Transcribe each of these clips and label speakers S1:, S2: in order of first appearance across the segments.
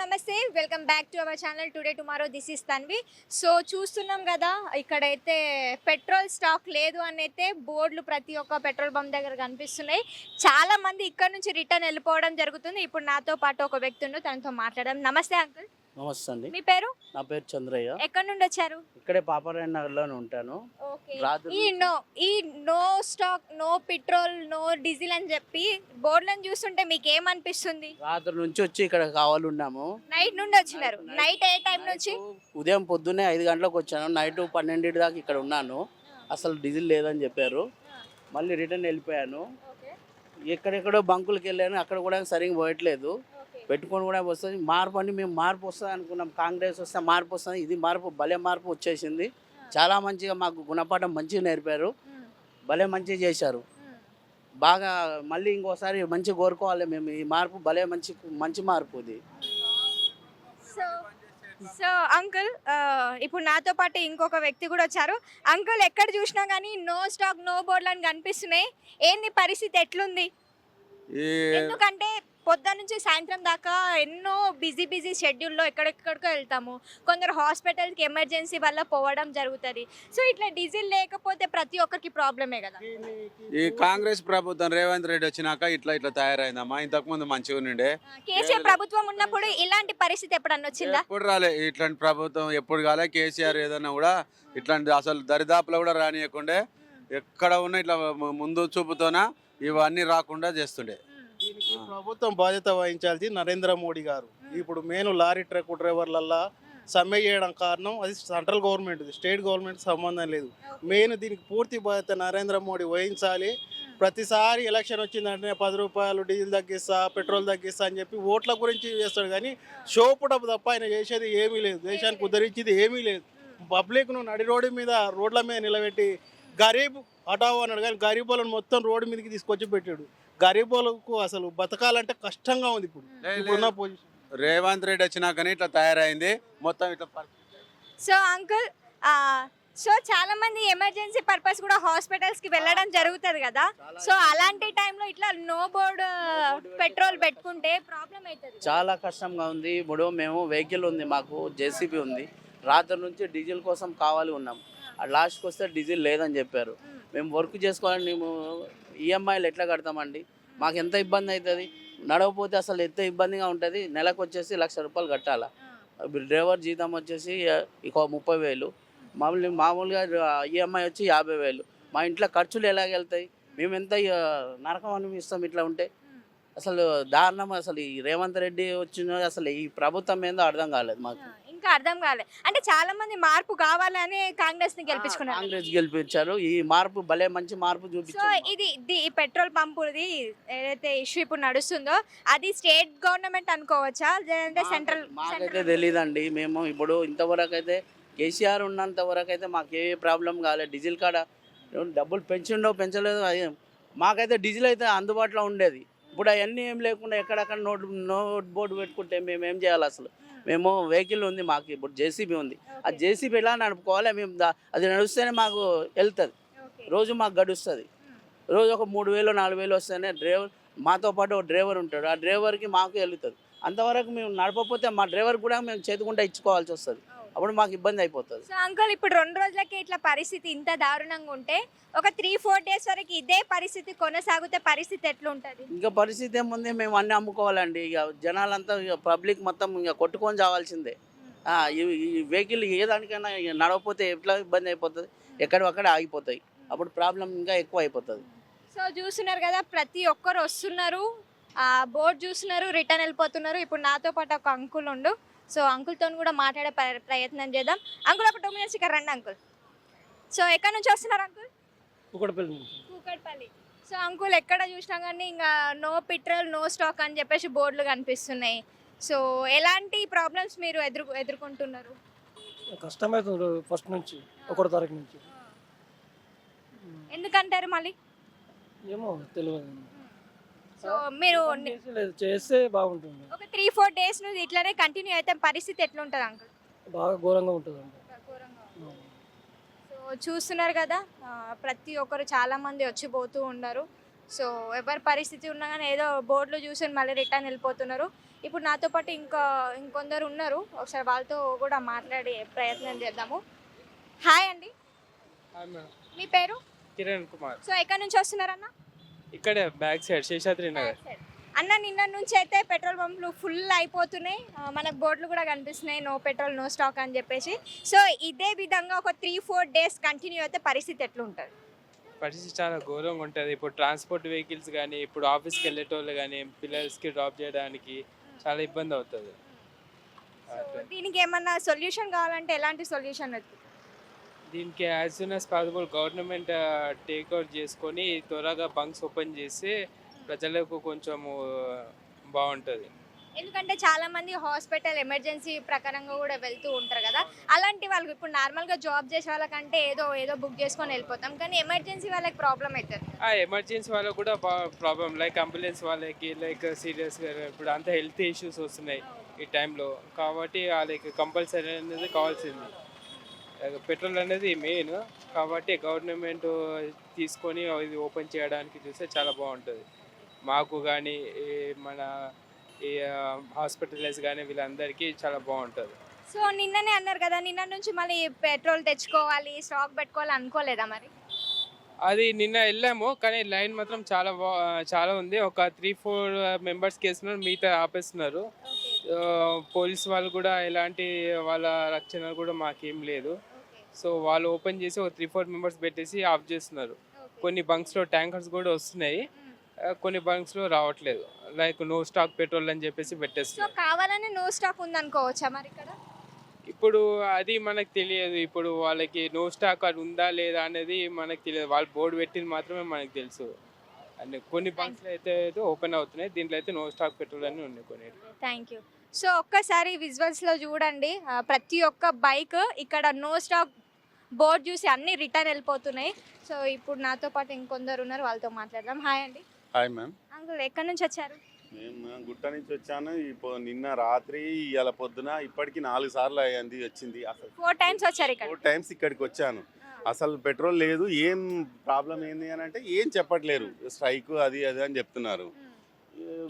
S1: నమస్తే welcome back to our channel today tomorrow this is Tanvi so చూస్తున్నాం కదా ఇక్కడైతే పెట్రోల్ స్టాక్ లేదు అని అయితే బోర్డులు ప్రతి ఒక్క పెట్రోల్ బంక్ దగ్గర కనిపిస్తున్నాయి. చాలా మంది ఇక్కడ నుంచి రిటర్న్ వెళ్ళిపోవడం జరుగుతుంది. ఇప్పుడు నాతో పాటు ఒక వ్యక్తి తనతో మాట్లాడడం నమస్తే అంకుల్
S2: నమస్తే అండి.
S1: మీ పేరు?
S2: నా పేరు చంద్రయ్య.
S1: ఎక్కడి నుండి వచ్చారు?
S2: ఇక్కడే పాపారాయణ నగర్లోనే ఉంటాను.
S1: ఓకే.
S2: రాత్రి
S1: ఈ నో ఈ no stock no petrol no diesel అని చెప్పి బోర్డులను చూస్తుంటే మీకు ఏమనిపిస్తుంది
S2: రాత్రి నుంచి వచ్చి ఇక్కడ కావాలి ఉన్నాము.
S1: నైట్ నుండి వచ్చినారు. నైట్ ఏ టైం నుంచి?
S2: ఉదయం పొద్దున్నే ఐదు గంటలకు వచ్చాను. నైట్ పన్నెండింటి దాకా ఇక్కడ ఉన్నాను. అసలు డీజిల్ లేదని చెప్పారు. మళ్ళీ రిటర్న్ వెళ్ళిపోయాను. ఎక్కడెక్కడో బంకులకు వెళ్ళాను. అక్కడ కూడా సరిగ్గా పోయట్లేదు. పెట్టుకొని కూడా వస్తుంది. మార్పు అని మేము మార్పు వస్తుంది అనుకున్నాం. కాంగ్రెస్ వస్తే మార్పు వస్తుంది. ఇది మార్పు భలే మార్పు వచ్చేసింది. చాలా మంచిగా మాకు గుణపాఠం మంచిగా నేర్పారు. భలే మంచిగా చేశారు. బాగా మళ్ళీ ఇంకోసారి మంచి కోరుకోవాలి మేము. ఈ మార్పు భలే మంచి మంచి మార్పు ఇది.
S1: సో సో అంకుల్ ఇప్పుడు నాతో పాటు ఇంకొక వ్యక్తి కూడా వచ్చారు. అంకుల్ ఎక్కడ చూసినా కానీ నో స్టాక్ నో బోర్డులు అని కనిపిస్తున్నాయి. ఏంది పరిస్థితి? ఎట్లుంది?
S3: ఈ
S1: ఎందుకంటే పొద్దున్న నుంచి సాయంత్రం దాకా ఎన్నో బిజీ బిజీ షెడ్యూల్లో ఎక్కడెక్కడికో వెళ్తాము. కొందరు హాస్పిటల్కి ఎమర్జెన్సీ వల్ల పోవడం జరుగుతుంది. సో ఇట్లా డీజిల్ లేకపోతే ప్రతి ఒక్కరికి ప్రాబ్లమే కదా.
S3: ఈ కాంగ్రెస్ ప్రభుత్వం రేవంత్ రెడ్డి వచ్చినాక ఇట్లా ఇట్లా తయారైందమ్మా. ఇంతకు ముందు మంచిగా ఉండే
S1: కేసీఆర్ ప్రభుత్వం ఉన్నప్పుడు ఇలాంటి పరిస్థితి ఎప్పుడన్నా వచ్చిందా?
S3: ఎప్పుడు రాలే. ఇట్లాంటి ప్రభుత్వం ఎప్పుడు కాలే. కేసీఆర్ ఏదైనా కూడా ఇట్లాంటి అసలు దరిదాపులో కూడా రానియకుండే. ఎక్కడ ఉన్న ఇట్లా ముందు చూపుతోన ఇవన్నీ రాకుండా చేస్తుండే.
S4: దీనికి ప్రభుత్వం బాధ్యత వహించాల్సి నరేంద్ర మోడీ గారు. ఇప్పుడు మెయిన్ లారీ ట్రక్ డ్రైవర్లల్లా సమ్మె చేయడం కారణం అది సెంట్రల్ గవర్నమెంట్ స్టేట్ గవర్నమెంట్ సంబంధం లేదు. మెయిన్ దీనికి పూర్తి బాధ్యత నరేంద్ర మోడీ వహించాలి. ప్రతిసారి ఎలక్షన్ వచ్చిందంటే పది రూపాయలు డీజిల్ తగ్గిస్తా పెట్రోల్ తగ్గిస్తా అని చెప్పి ఓట్ల గురించి చేస్తాడు కానీ షోపుటపు తప్ప ఆయన చేసేది ఏమీ లేదు. దేశానికి ఉద్ధరించేది ఏమీ లేదు. పబ్లిక్ను నడి రోడ్డు మీద రోడ్ల మీద నిలబెట్టి గరీబ్ హఠావు అన్నాడు. కానీ గరీబులను మొత్తం రోడ్డు మీదకి తీసుకొచ్చి పెట్టాడు. గరీబులకు అసలు బతకాలంటే కష్టంగా ఉంది ఇప్పుడు. ఇప్పుడున్న పొజిషన్
S3: రేవంత్ రెడ్డి వచ్చినాకనే ఇట్లా తయారైంది. మొత్తం ఇట్లా
S1: సో అంకుల్ సో చాలా మంది ఎమర్జెన్సీ పర్పస్ కూడా హాస్పిటల్స్కి వెళ్ళడం జరుగుతుంది కదా. సో అలాంటి టైంలో ఇట్లా నో బోర్డ్ పెట్రోల్ పెట్టుకుంటే ప్రాబ్లం అవుతుంది
S2: చాలా కష్టంగా ఉంది. ఇప్పుడు మేము వెహికల్ ఉంది మాకు జేసీబీ ఉంది. రాత్రి నుంచి డీజిల్ కోసం కావాలి ఉన్నాం. ఆ లాస్ట్కి వస్తే డీజిల్ లేదని చెప్పారు. మేము వర్క్ చేసుకోవాలని మేము ఈఎంఐలు ఎట్లా కడతామండి? మాకు ఎంత ఇబ్బంది అవుతుంది? నడవపోతే అసలు ఎంత ఇబ్బందిగా ఉంటుంది? నెలకు వచ్చేసి లక్ష రూపాయలు కట్టాలా? డ్రైవర్ జీతం వచ్చేసి ఇక ముప్పై వేలు. మామూలు మామూలుగా ఈఎంఐ వచ్చి యాభై వేలు. మా ఇంట్లో ఖర్చులు ఎలాగెళ్తాయి మేము ఎంత నరకం అనిపిస్తాం ఇట్లా ఉంటే? అసలు దారుణం అసలు ఈ రేవంత్ రెడ్డి వచ్చిన అసలు ఈ ప్రభుత్వం ఏందో అర్థం కాలేదు మాకు.
S1: ఇంకా అర్థం కాలే. అంటే చాలా మంది మార్పు కావాలని కాంగ్రెస్ని గెలిపించుకున్నారు.
S2: కాంగ్రెస్ గెలిపించారు. ఈ మార్పు భలే మంచి మార్పు
S1: సో
S2: చూపించారు
S1: ఇది ఇది ఈ పెట్రోల్ పంపుది ఏదైతే ఇష్యూ ఇప్పుడు నడుస్తుందో అది స్టేట్ గవర్నమెంట్ అనుకోవచ్చా? లేదంటే సెంట్రల్
S2: మాకైతే తెలియదండి మేము ఇప్పుడు ఇంతవరకు అయితే కేసీఆర్ ఉన్నంత వరకు అయితే మాకు ఏ ప్రాబ్లం కాలేదు డీజిల్ కాడ డబ్బులు పెంచిండో పెంచలేదో అది మాకైతే డీజిల్ అయితే అందుబాటులో ఉండేది. ఇప్పుడు అవన్నీ ఏం లేకుండా ఎక్కడెక్కడ నోట్ నోట్ బోర్డు పెట్టుకుంటే మేము ఏం చేయాలి అసలు? మేము వెహికల్ ఉంది మాకు ఇప్పుడు జేసీబీ ఉంది. ఆ జేసీబీ ఎలా నడుపుకోవాలి మేము అది నడుస్తేనే మాకు వెళ్తుంది. రోజు మాకు గడుస్తుంది. రోజు ఒక మూడు వేలు నాలుగు వేలు వస్తేనే డ్రైవర్ మాతో పాటు ఒక డ్రైవర్ ఉంటాడు. ఆ డ్రైవర్కి మాకు వెళ్తుంది. అంతవరకు మేము నడపకపోతే మా డ్రైవర్ కూడా మేము చేతుకుంటా ఇచ్చుకోవాల్సి వస్తుంది. అప్పుడు మాకు ఇబ్బంది అయిపోతుంది.
S1: సో అంకుల్ ఇప్పుడు రెండు రోజులకి ఇట్లా పరిస్థితి ఇంత దారుణంగా ఉంటే ఒక త్రీ ఫోర్ డేస్ వరకు ఇదే పరిస్థితి కొనసాగితే పరిస్థితి ఎట్లుంటది?
S2: ఇంకా పరిస్థితి ఏముంది? మేము అన్నీ అమ్ముకోవాలండి. ఇక జనాలంతా ఇక పబ్లిక్ మొత్తం ఇక కొట్టుకొని చావాల్సిందే. ఆ, ఈ- ఈ వెహికల్ ఏ దానికైనా ఇక నడవకపోతే ఎట్లా ఇబ్బంది అయిపోతుంది? ఎక్కడక్కడ ఆగిపోతాయి. అప్పుడు ప్రాబ్లం ఇంకా ఎక్కువ అయిపోతుంది.
S1: సో చూస్తున్నారు కదా ప్రతి ఒక్కరు వస్తున్నారు. ఆ బోర్డు చూస్తున్నారు రిటర్న్ వెళ్ళిపోతున్నారు. ఇప్పుడు నాతో పాటు ఒక అంకుల్ ఉండు. సో అంకుల్తో కూడా మాట్లాడే ప్ర- ప్రయత్నం చేద్దాం. అంకుల్ ఒక టూ మినిట్స్ ఇక్కడ రండి అంకుల్. సో ఎక్కడి నుంచి వస్తున్నారు అంకుల్? కూకట్పల్లి సో అంకుల్ ఎక్కడ చూసినా కానీ ఇంకా నో పెట్రోల్ నో స్టాక్ అని చెప్పేసి బోర్డులు కనిపిస్తున్నాయి. సో ఎలాంటి ప్రాబ్లమ్స్ మీరు ఎదురు ఎదుర్కొంటున్నారు?
S5: కష్టమవుతుంది ఫస్ట్ నుంచి ఒకటో తారీఖు నుంచి.
S1: ఎందుకంటారు మళ్ళీ?
S5: ఏమో తెలియదు.
S1: సో మీరు
S5: చేస్తే బాగుంటుంది.
S1: ఒక త్రీ ఫోర్ డేస్ నుంచి ఇట్లానే కంటిన్యూ అయితే పరిస్థితి ఎట్లుంటుంది అంకుల్?
S5: బాగా ఘోరంగా ఉంటుంది అండి.
S1: సో చూస్తున్నారు కదా ప్రతి ఒక్కరు చాలా మంది వచ్చి పోతూ ఉన్నారు సో ఎవరి పరిస్థితి ఉన్నా కానీ ఏదో బోర్డులో చూసి మళ్ళీ రిటర్న్ వెళ్ళిపోతున్నారు. ఇప్పుడు నాతో పాటు ఇంకా ఇంకొందరు ఉన్నారు. ఒకసారి వాళ్ళతో కూడా మాట్లాడే ప్రయత్నం చేద్దాము. హాయ్ అండి.
S6: హాయ్ మేడం
S1: మీ పేరు?
S6: కిరణ్ కుమార్.
S1: సో ఎక్కడి నుంచి వస్తున్నారన్న?
S6: ఇక్కడే బ్యాక్ సైడ్ శేషాద్రి నగర్.
S1: అన్న నిన్న నుంచి అయితే పెట్రోల్ పంపులు ఫుల్ అయిపోతున్నాయి. మనకు బోర్డులు కూడా కనిపిస్తున్నాయి నో పెట్రోల్ నో స్టాక్ అని చెప్పేసి. సో ఇదే విధంగా ఒక త్రీ ఫోర్ డేస్ కంటిన్యూ అయితే పరిస్థితి ఎట్లుంటుంది?
S6: పరిస్థితి చాలా ఘోరంగా ఉంటుంది. ఇప్పుడు ట్రాన్స్పోర్ట్ వెహికల్స్ కానీ ఇప్పుడు ఆఫీస్కి వెళ్ళేటోళ్ళు కానీ పిల్లర్స్కి డ్రాప్ చేయడానికి చాలా ఇబ్బంది అవుతుంది.
S1: దీనికి ఏమన్నా సొల్యూషన్ కావాలంటే ఎలాంటి సొల్యూషన్
S6: దీనికి as soon as possible government take out చేసుకొని త్వరగా బంక్స్ ఓపెన్ చేసి ప్రజలకు కొంచెము బాగుంటుంది.
S1: ఎందుకంటే చాలా మంది హాస్పిటల్ ఎమర్జెన్సీ ప్రకారంగా కూడా వెళ్తూ ఉంటారు కదా. అలాంటి వాళ్ళకి ఇప్పుడు నార్మల్గా జాబ్ చేసే వాళ్ళకంటే ఏదో ఏదో బుక్ చేసుకొని వెళ్ళిపోతాం. కానీ ఎమర్జెన్సీ వాళ్ళకి ప్రాబ్లం అవుతుంది
S6: ఎమర్జెన్సీ వాళ్ళకు కూడా ప్రాబ్లం లైక్ అంబులెన్స్ వాళ్ళకి లైక్ సీరియస్గా ఇప్పుడు అంతా హెల్త్ ఇష్యూస్ వస్తున్నాయి ఈ టైంలో కాబట్టి వాళ్ళకి కంపల్సరీ అనేది కావాల్సింది. పెట్రోల్ అనేది మెయిన్. కాబట్టి గవర్నమెంట్ తీసుకొని ఇది ఓపెన్ చేయడానికి చూస్తే చాలా బాగుంటుంది. మాకు కానీ మన ఈ హాస్పిటల్స్ కానీ వీళ్ళందరికీ చాలా బాగుంటుంది.
S1: సో నిన్ననే అన్నారు కదా నిన్న నుంచి మళ్ళీ పెట్రోల్ తెచ్చుకోవాలి స్టాక్ పెట్టుకోవాలి అనుకోలేదా మరి?
S6: అది నిన్న వెళ్ళాము కానీ లైన్ మాత్రం చాలా చాలా ఉంది. ఒక త్రీ ఫోర్ మెంబర్స్ కేసున్నారు మిగతా ఆపేస్తున్నారు. పోలీస్ వాళ్ళు కూడా ఎలాంటి వాళ్ళ రక్షణ కూడా మాకేం లేదు. సో వాళ్ళు ఓపెన్ చేసి ఒక త్రీ ఫోర్ మెంబర్స్ పెట్టేసి ఆఫ్ చేస్తున్నారు. కొన్ని బంక్స్లో ట్యాంకర్స్ కూడా వస్తున్నాయి. కొన్ని బంక్స్లో రావట్లేదు. లైక్ నో స్టాక్ పెట్రోల్ అని చెప్పేసి పెట్టేస్తున్నారు.
S1: కావాలని నో స్టాక్ ఉందనుకోవచ్చా మరి ఇక్కడ?
S6: ఇప్పుడు అది మనకు తెలియదు. ఇప్పుడు వాళ్ళకి నో స్టాక్ అది ఉందా లేదా అనేది మనకు తెలియదు. వాళ్ళు బోర్డు పెట్టింది మాత్రమే మనకు తెలుసు. అండ్ కొన్ని బంక్స్లో అయితే అయితే ఓపెన్ అవుతున్నాయి. దీంట్లో అయితే నో స్టాక్ పెట్రోల్ అని ఉన్నాయి కొన్ని.
S1: థ్యాంక్ యూ సో ఒక్కసారి విజువల్స్లో చూడండి. ప్రతి ఒక్క బైక్ ఇక్కడ నో స్టాక్ బోర్డ్ చూసి అన్ని రిటర్న్ వెళ్ళిపోతున్నాయి. సో ఇప్పుడు నాతో పాటు ఇంకొందరు ఉన్నారు వాళ్ళతో మాట్లాడదాం. హాయ్ అండి.
S7: Hi ma'am.
S1: అంకుల్ ఎక్కడి నుంచి వచ్చారు?
S7: మేము గుట్ట నుంచి వచ్చాను. ఇప్పుడు నిన్న రాత్రి ఇవాళ పొద్దున ఇప్పటికి నాలుగు సార్లు అయ్యింది వచ్చింది. అసలు
S1: ఫోర్ టైమ్స్ వచ్చారు ఇక్కడ.
S7: ఫోర్ టైమ్స్ ఇక్కడికి వచ్చాను. అసలు పెట్రోల్ లేదు ఏం ప్రాబ్లం ఏంది అని అంటే ఏం చెప్పట్లేరు. స్ట్రైక్ అది అది అని చెప్తున్నారు.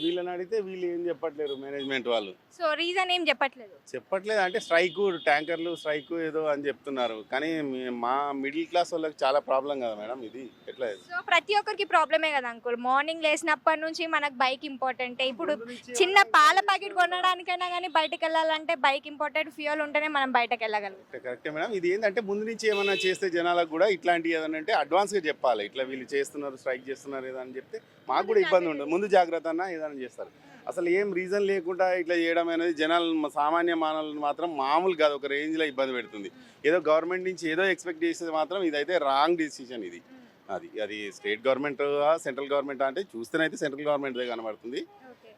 S7: వీళ్ళని అడిగితే వీళ్ళు ఏం చెప్పట్లేరు మేనేజ్మెంట్ వాళ్ళు.
S1: సో రీజన్ ఏం చెప్పట్లేదు?
S7: చెప్పట్లేదు అంటే స్ట్రైక్ ట్యాంకర్లు స్ట్రైక్ ఏదో అని చెప్తున్నారు. కానీ మీ- మిడిల్ క్లాస్ వాళ్ళకి చాలా ప్రాబ్లం కదా మేడం ఇది. ఎట్లా
S1: సో ప్రతి ఒక్కరికి ప్రాబ్లమే కదా అంకుల్ మార్నింగ్ లేచినప్పటి నుంచి మనకు బైక్ ఇంపార్టెంటే ఇప్పుడు చిన్న పాల ప్యాకెట్ కొనడానికైనా కానీ బయటకు వెళ్ళాలంటే బైక్ ఇంపార్టెంట్ ఫ్యూయల్ ఉంటేనే మనం బయటకు వెళ్ళగలం.
S7: కరెక్టే మేడం ఇది ఏంటంటే ముందు నుంచి ఏమైనా చేస్తే జనాలకు కూడా ఇట్లాంటివి ఏదైనా అంటే అడ్వాన్స్గా చెప్పాలి. ఇట్లా వీళ్ళు చేస్తున్నారు స్ట్రైక్ చేస్తున్నారు ఏదని చెప్తే మాకు కూడా ఇబ్బంది ఉండదు. ముందు జాగ్రత్త అన్న ఏదైనా చేస్తారు. అసలు ఏం రీజన్ లేకుండా ఇట్లా చేయడం అనేది జనాలు సామాన్య మానవులను మాత్రం మామూలు కాదు ఒక రేంజ్లో ఇబ్బంది పెడుతుంది. ఏదో గవర్నమెంట్ నుంచి ఏదో ఎక్స్పెక్ట్ చేసేది మాత్రం ఇదైతే రాంగ్ డిసిషన్ ఇది. అది అది స్టేట్ గవర్నమెంట్ సెంట్రల్ గవర్నమెంట్ అంటే చూస్తేనైతే సెంట్రల్ గవర్నమెంట్దే కనబడుతుంది.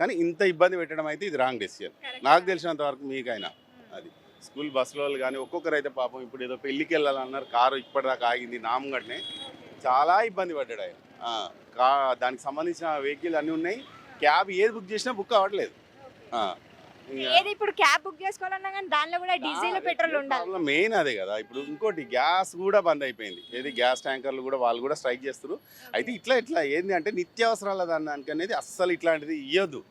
S7: కానీ ఇంత ఇబ్బంది పెట్టడం అయితే ఇది రాంగ్ డెసిషన్ నాకు తెలిసినంత వరకు మీకైనా. అది స్కూల్ బస్సులో వాళ్ళు కానీ ఒక్కొక్కరు అయితే పాపం ఇప్పుడు ఏదో పెళ్ళికి వెళ్ళాలన్నారు కారు ఇప్పటిదాకా ఆగింది నామగడ్నే చాలా ఇబ్బంది పడ్డాడు ఆయన. దానికి సంబంధించిన వెహికల్ అన్నీ ఉన్నాయి. క్యాబ్ ఏది బుక్ చేసినా బుక్ అవ్వట్లేదు.
S1: ఏది ఇప్పుడు క్యాబ్ బుక్ చేసుకోవాలన్నా కానీ దానిలో కూడా డీజిల్ పెట్రోల్ ఉండాలి.
S7: మెయిన్ అదే కదా. ఇప్పుడు ఇంకోటి గ్యాస్ కూడా బంద్ అయిపోయింది. ఏది గ్యాస్ ట్యాంకర్లు కూడా వాళ్ళు కూడా స్ట్రైక్ చేస్తారు అయితే ఇట్లా ఇట్లా ఏంది అంటే నిత్యావసరాల దానికి అనేది అస్సలు ఇట్లాంటిది ఇవ్వద్దు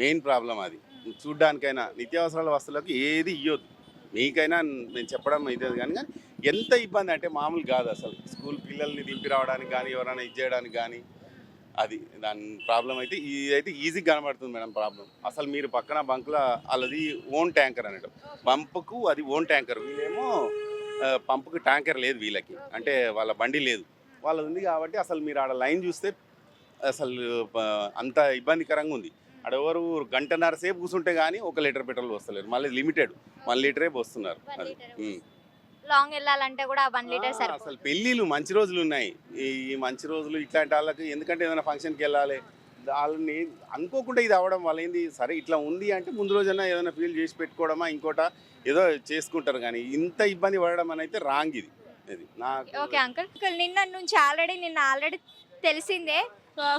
S7: మెయిన్ ప్రాబ్లం అది. చూడ్డానికైనా నిత్యావసరాల వస్తువులకు ఏది ఇవ్వద్దు మీకైనా నేను చెప్పడం అయితే కానీ కానీ ఎంత ఇబ్బంది అంటే మామూలు కాదు అసలు. స్కూల్ పిల్లల్ని దింపి రావడానికి కానీ ఎవరైనా ఇది చేయడానికి కానీ అది దాని ప్రాబ్లం అయితే ఇది అయితే ఈజీగా కనబడుతుంది మేడం ప్రాబ్లం. అసలు మీరు పక్కన బంకుల వాళ్ళది ఓన్ ట్యాంకర్ అనేటం పంపుకు అది ఓన్ ట్యాంకర్. వీళ్ళేమో పంపుకు ట్యాంకర్ లేదు వీళ్ళకి. అంటే వాళ్ళ బండి లేదు. వాళ్ళది ఉంది కాబట్టి అసలు మీరు ఆడ లైన్ చూస్తే అసలు అంత ఇబ్బందికరంగా ఉంది. ఆడ ఎవరు గంటన్నర సేపు కూర్చుంటే కానీ ఒక లీటర్ పెట్రోల్ వస్తలేరు మళ్ళీ లిమిటెడ్. వన్ లీటరే వస్తున్నారు అది.
S1: లాంగ్ వెళ్ళాలంటే కూడా వన్ లీటర్ సరిపోతుంది.
S7: అసలు పెళ్ళిళ్ళు మంచి రోజులు ఉన్నాయి. ఈ మంచి రోజులు ఇట్లాంటి వాళ్ళకి ఎందుకంటే ఏదైనా ఫంక్షన్కి వెళ్ళాలి. వాళ్ళని అనుకోకుండా ఇది అవ్వడం వల్ల ఏంది? సరే ఇట్లా ఉంది అంటే ముందు రోజైనా ఏదైనా ఫీల్ చేసి పెట్టుకోవడమా? ఇంకోట ఏదో చేసుకుంటారు కానీ ఇంత ఇబ్బంది పడడం అని అయితే రాంగ్ ఇది ఇది నాకు
S1: ఓకే అంకుల్ నిన్న నుంచి ఆల్రెడీ నిన్న ఆల్రెడీ తెలిసిందే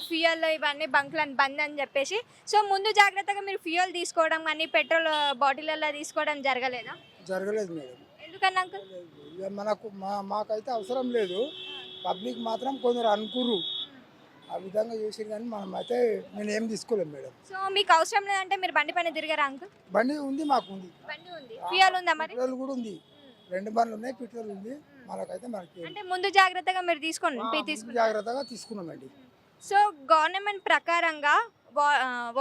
S1: ఫ్యూయల్ ఇవన్నీ బంక్లను బంద్ అని చెప్పేసి. సో ముందు జాగ్రత్తగా మీరు ఫ్యూయల్ తీసుకోవడం కానీ పెట్రోల్ బాటిళ్ళల్లో తీసుకోవడం జరగలేదా?
S8: జరగలేదు మేడం.
S1: ఎందుకన్నా అంకుల్?
S8: ఇక మనకు మా మాకైతే అవసరం లేదు. పబ్లిక్ మాత్రం కొందరు అనుకురు ఆ విధంగా చేసి కానీ మనం అయితే నేను ఏం తీసుకోలేము మేడం.
S1: సో మీకు అవసరం లేదంటే మీరు బండి పైన తిరిగారా అంకుల్?
S8: బండి ఉంది మాకు ఉంది
S1: బండి ఉంది. ఫ్యూయల్ ఉందా మరి?
S8: పెట్రోల్ కూడా ఉంది. రెండు బండ్లు ఉన్నాయి పెట్రోల్ ఉంది. మనకైతే మనకి
S1: అంటే ముందు జాగ్రత్తగా మీరు తీసుకోండి తీసుకుని
S8: జాగ్రత్తగా తీసుకున్నామండి.
S1: సో గవర్నమెంట్ ప్రకారంగా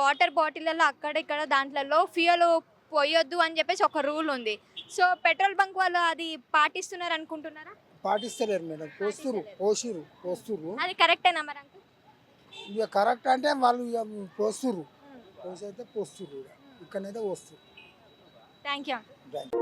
S1: వాటర్ బాటిళ్ళలో అక్కడ ఇక్కడ దాంట్లలో ఫ్యూయల్ పోయొద్దు అని చెప్పేసి ఒక రూల్ ఉంది. సో పెట్రోల్ బంక్ వాళ్ళు అది పాటిస్తున్నారు అనుకుంటున్నారా?
S8: పాటిస్తలేరు మేడం. పోస్తురు పోసిరు పోస్తురు.
S1: అది కరెక్టేనా మరి అంకుల్?
S8: ఇక కరెక్ట్ అంటే వాళ్ళు ఇక పోస్తురు. పోసి అయితే పోస్తురు ఇక. ఇక్కడనైతే పోస్తురు.
S1: Thank you
S8: thank